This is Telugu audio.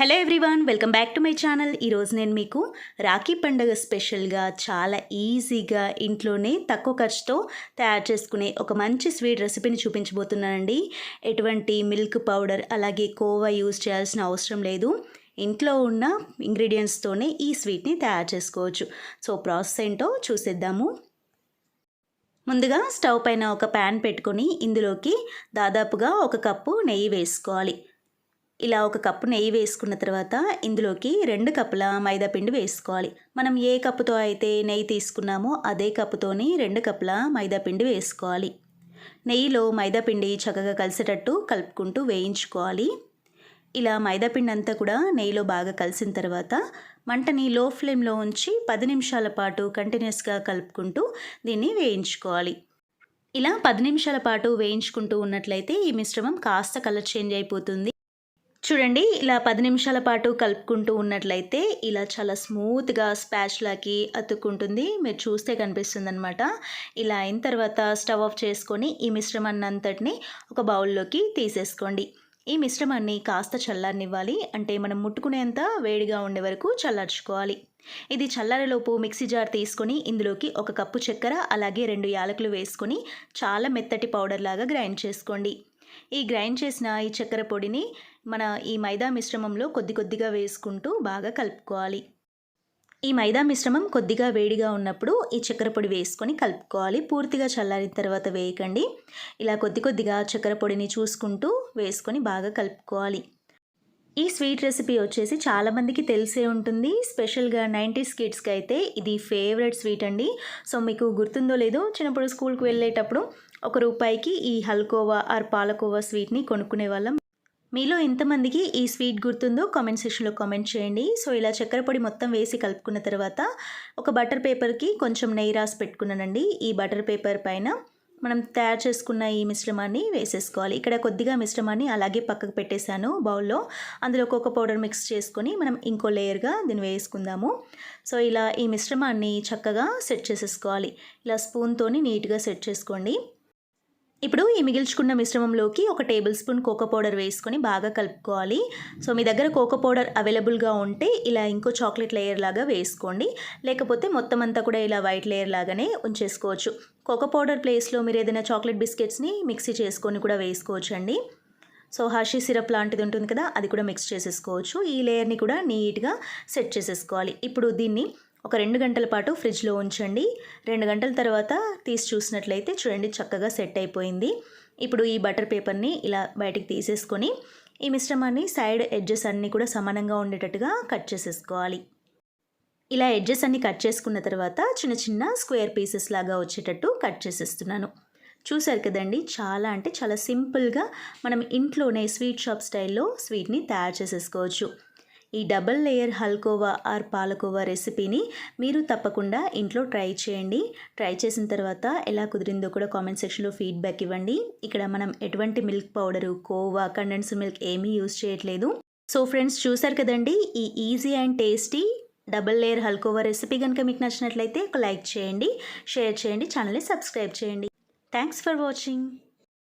Hello everyone welcome back to my channel ఈరోజు నేను మీకు రాఖీ పండుగ స్పెషల్గా చాలా ఈజీగా ఇంట్లోనే తక్కువ ఖర్చుతో తయారు చేసుకునే ఒక మంచి స్వీట్ రెసిపీని చూపించబోతున్నానండి. ఎటువంటి మిల్క్ పౌడర్ అలాగే కోవా యూజ్ చేయాల్సిన అవసరం లేదు. ఇంట్లో ఉన్న ఇంగ్రీడియంట్స్తోనే ఈ స్వీట్ని తయారు చేసుకోవచ్చు. సో ప్రాసెస్ ఏంటో చూసేద్దాము. ముందుగా స్టవ్ పైన ఒక ప్యాన్ పెట్టుకొని ఇందులోకి దాదాపుగా ఒక కప్పు నెయ్యి వేసుకోవాలి. ఇలా ఒక కప్పు నెయ్యి వేసుకున్న తర్వాత ఇందులోకి రెండు కప్పుల మైదా పిండి వేసుకోవాలి. మనం ఏ కప్పుతో అయితే నెయ్యి తీసుకున్నామో అదే కప్పుతోని రెండు కప్పుల మైదా పిండి వేసుకోవాలి. నెయ్యిలో మైదా పిండి చక్కగా కలిసేటట్టు కలుపుకుంటూ వేయించుకోవాలి. ఇలా మైదా పిండి అంతా కూడా నెయ్యిలో బాగా కలిసిన తర్వాత మంటని లో ఫ్లేమ్లో ఉంచి పది నిమిషాల పాటు కంటిన్యూస్గా కలుపుకుంటూ దీన్ని వేయించుకోవాలి. ఇలా పది నిమిషాల పాటు వేయించుకుంటూ ఉన్నట్లయితే ఈ మిశ్రమం కాస్త కలర్ చేంజ్ అయిపోతుంది. చూడండి ఇలా పది నిమిషాల పాటు కలుపుకుంటూ ఉన్నట్లయితే ఇలా చాలా స్మూత్గా స్పాచ్లాకి అతుక్కుంటుంది. మీరు చూస్తే కనిపిస్తుంది అనమాట ఇలా అయిన తర్వాత స్టవ్ ఆఫ్ చేసుకొని ఈ మిశ్రమాన్నంతటిని ఒక బౌల్లోకి తీసేసుకోండి. ఈ మిశ్రమాన్ని కాస్త చల్లారనివ్వాలి. అంటే మనం ముట్టుకునేంత వేడిగా ఉండే వరకు చల్లార్చుకోవాలి. ఇది చల్లారలోపు మిక్సీ జార్ తీసుకొని ఇందులోకి ఒక కప్పు చక్కెర అలాగే రెండు యాలకులు వేసుకొని చాలా మెత్తటి పౌడర్ లాగా గ్రైండ్ చేసుకోండి. ఈ గ్రైండ్ చేసిన ఈ చక్కెర పొడిని మన ఈ మైదా మిశ్రమంలో కొద్ది కొద్దిగా వేసుకుంటూ బాగా కలుపుకోవాలి. ఈ మైదా మిశ్రమం కొద్దిగా వేడిగా ఉన్నప్పుడు ఈ చక్కెర పొడి వేసుకొని కలుపుకోవాలి. పూర్తిగా చల్లారిన తర్వాత వేయకండి. ఇలా కొద్ది కొద్దిగా చక్కెర పొడిని చూసుకుంటూ వేసుకొని బాగా కలుపుకోవాలి. ఈ స్వీట్ రెసిపీ వచ్చేసి చాలామందికి తెలిసే ఉంటుంది. స్పెషల్గా నైంటీస్ కిడ్స్కి అయితే ఇది ఫేవరెట్ స్వీట్ అండి. సో మీకు గుర్తుందో లేదో చిన్నప్పుడు స్కూల్కి వెళ్ళేటప్పుడు ఒక రూపాయికి ఈ హల్కోవా ఆర్ పాలకోవా స్వీట్ని కొనుక్కునే వాళ్ళం మీలో ఎంతమందికి ఈ స్వీట్ గుర్తుందో కామెంట్ సెక్షన్లో కామెంట్ చేయండి. సో ఇలా చక్కెర పొడి మొత్తం వేసి కలుపుకున్న తర్వాత ఒక బటర్ పేపర్కి కొంచెం నెయ్యి రాసి పెట్టుకున్నానండి. ఈ బటర్ పేపర్ పైన మనం తయారు చేసుకున్న ఈ మిశ్రమాన్ని వేసేసుకోవాలి. ఇక్కడ కొద్దిగా మిశ్రమాన్ని అలాగే పక్కకు పెట్టేశాను బౌల్లో. అందులో ఒక్కొక్క పౌడర్ మిక్స్ చేసుకొని మనం ఇంకో లేయర్గా దీన్ని వేసుకుందాము. సో ఇలా ఈ మిశ్రమాన్ని చక్కగా సెట్ చేసేసుకోవాలి. ఇలా స్పూన్తోని నీట్గా సెట్ చేసుకోండి. ఇప్పుడు ఈ మిగిల్చుకున్న మిశ్రమంలోకి ఒక టేబుల్ స్పూన్ కోకో పౌడర్ వేసుకొని బాగా కలుపుకోవాలి. సో మీ దగ్గర కోకో పౌడర్ అవైలబుల్గా ఉంటే ఇలా ఇంకో చాక్లెట్ లేయర్ లాగా వేసుకోండి. లేకపోతే మొత్తం అంతా కూడా ఇలా వైట్ లేయర్ లాగానే ఉంచేసుకోవచ్చు. కోకో పౌడర్ ప్లేస్లో మీరు ఏదైనా చాక్లెట్ బిస్కెట్స్ని మిక్సీ చేసుకొని కూడా వేసుకోవచ్చు అండి సో హర్షీ సిరప్ లాంటిది ఉంటుంది కదా అది కూడా మిక్స్ చేసేసుకోవచ్చు. ఈ లేయర్ని కూడా నీట్గా సెట్ చేసేసుకోవాలి. ఇప్పుడు దీన్ని ఒక రెండు గంటల పాటు ఫ్రిడ్జ్లో ఉంచండి. రెండు గంటల తర్వాత తీసి చూసినట్లయితే చూడండి చక్కగా సెట్ అయిపోయింది. ఇప్పుడు ఈ బటర్ పేపర్ని ఇలా బయటికి తీసేసుకొని ఈ మిశ్రమాన్ని సైడ్ ఎడ్జెస్ అన్నీ కూడా సమానంగా ఉండేటట్టుగా కట్ చేసేసుకోవాలి. ఇలా ఎడ్జెస్ అన్నీ కట్ చేసుకున్న తర్వాత చిన్న చిన్న స్క్వేర్ పీసెస్ లాగా వచ్చేటట్టు కట్ చేసేస్తున్నాను. చూసారు కదండి చాలా అంటే చాలా సింపుల్గా మనం ఇంట్లోనే స్వీట్ షాప్ స్టైల్లో స్వీట్ని తయారు చేసేసుకోవచ్చు. ఈ double layer halkova or palkova రెసిపీని మీరు తప్పకుండా ఇంట్లో ట్రై చేయండి. ట్రై చేసిన తర్వాత ఎలా కుదిరిందో కూడా కామెంట్ సెక్షన్లో ఫీడ్బ్యాక్ ఇవ్వండి. ఇక్కడ మనం ఎటువంటి మిల్క్ పౌడరు కోవా కండెన్స్ మిల్క్ ఏమీ యూజ్ చేయట్లేదు. సో ఫ్రెండ్స్ చూసారు కదండి? ఈ easy and tasty double layer halkova recipe కనుక మీకు నచ్చినట్లయితే ఒక లైక్ చేయండి షేర్ చేయండి ఛానల్ని సబ్స్క్రైబ్ చేయండి. Thanks for watching.